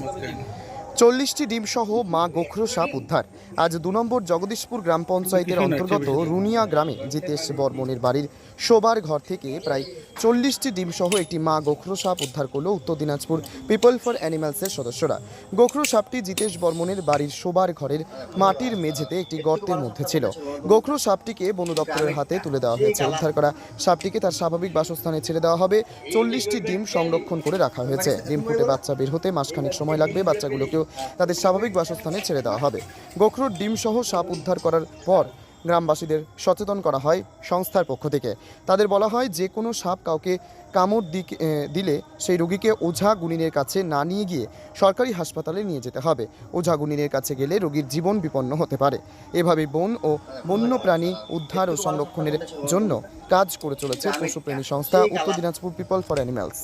Let's. চল্লিশটি ডিমসহ মা গোখরো সাপ উদ্ধার। আজ দু নম্বর জগদীশপুর গ্রাম পঞ্চায়েতের অন্তর্গত রুনিয়া গ্রামে জিতেশ বর্মনের বাড়ির শোবার ঘর থেকে প্রায় চল্লিশটি ডিমসহ একটি মা গোখরো সাপ উদ্ধার করল উত্তর দিনাজপুর পিপল ফর অ্যানিমালসের সদস্যরা। গোখরো সাপটি জিতেশ বর্মনের বাড়ির শোবার ঘরের মাটির মেঝেতে একটি গর্তের মধ্যে ছিল। গোখরো সাপটিকে বন দপ্তরের হাতে তুলে দেওয়া হয়েছে। উদ্ধার করা সাপটিকে তার স্বাভাবিক বাসস্থানে ছেড়ে দেওয়া হবে। চল্লিশটি ডিম সংরক্ষণ করে রাখা হয়েছে। ডিম ফুটে বাচ্চা বের হতে মাসখানেক সময় লাগবে। বাচ্চাগুলোকেও তাদের স্বাভাবিক বাসস্থানে ছেড়ে দেওয়া হবে। গোখরোর ডিম সহ সাপ উদ্ধার করার পর গ্রামবাসীদের সচেতন করা হয় সংস্থার পক্ষ থেকে। তাদের বলা হয়, যে কোনো সাপ কাউকে কামড় দিক দিলে সেই রোগীকে ওঝা গুণিনের কাছে না নিয়ে গিয়ে সরকারি হাসপাতালে নিয়ে যেতে হবে। ওঝা গুণিনের কাছে গেলে রোগীর জীবন বিপন্ন হতে পারে। এভাবে বন ও বন্যপ্রাণী উদ্ধার ও সংরক্ষণের জন্য কাজ করে চলেছে পশুপ্রেমী সংস্থা, উত্তর দিনাজপুর পিপল ফর অ্যানিম্যালস।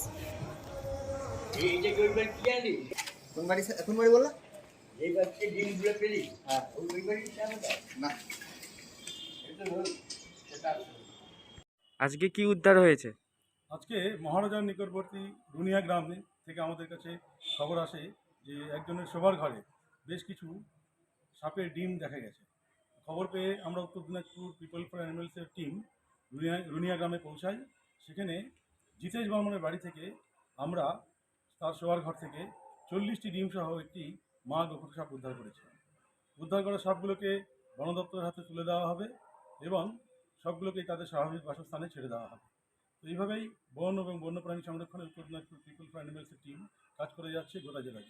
কোন বাড়ি স্যার- কোন বাড়ি বললা? হ্যাঁ। না। আজকে কি উদ্ধার হয়েছে? আজকে মহারাজার নিকটবর্তী রুনিয়া গ্রামে থেকে আমাদের কাছে খবর আসে যে একজনের শোবার ঘরে বেশ কিছু সাপের ডিম দেখা গেছে। খবর পেয়ে আমরা উত্তর দিনাজপুর পিপল ফর অ্যানিমেলসের টিম রুনিয়া রুনিয়া গ্রামে পৌঁছাই। সেখানে জিতেশ বর্মনের বাড়ি থেকে আমরা তার শোবার ঘর থেকে চল্লিশটি ডিম সহ একটি মা গোখর সাপ উদ্ধার করেছে। উদ্ধার করা সাপগুলোকে বন দপ্তরের হাতে তুলে দেওয়া হবে এবং সবগুলোকে তাদের স্বাভাবিক বাসস্থানে ছেড়ে দেওয়া হবে। তো এইভাবেই বন এবং বন্যপ্রাণী সংরক্ষণের উত্তর দিনাজপুর পিপল ফর অ্যানিমেলসের টিম কাজ করে যাচ্ছে গোটা জেলা?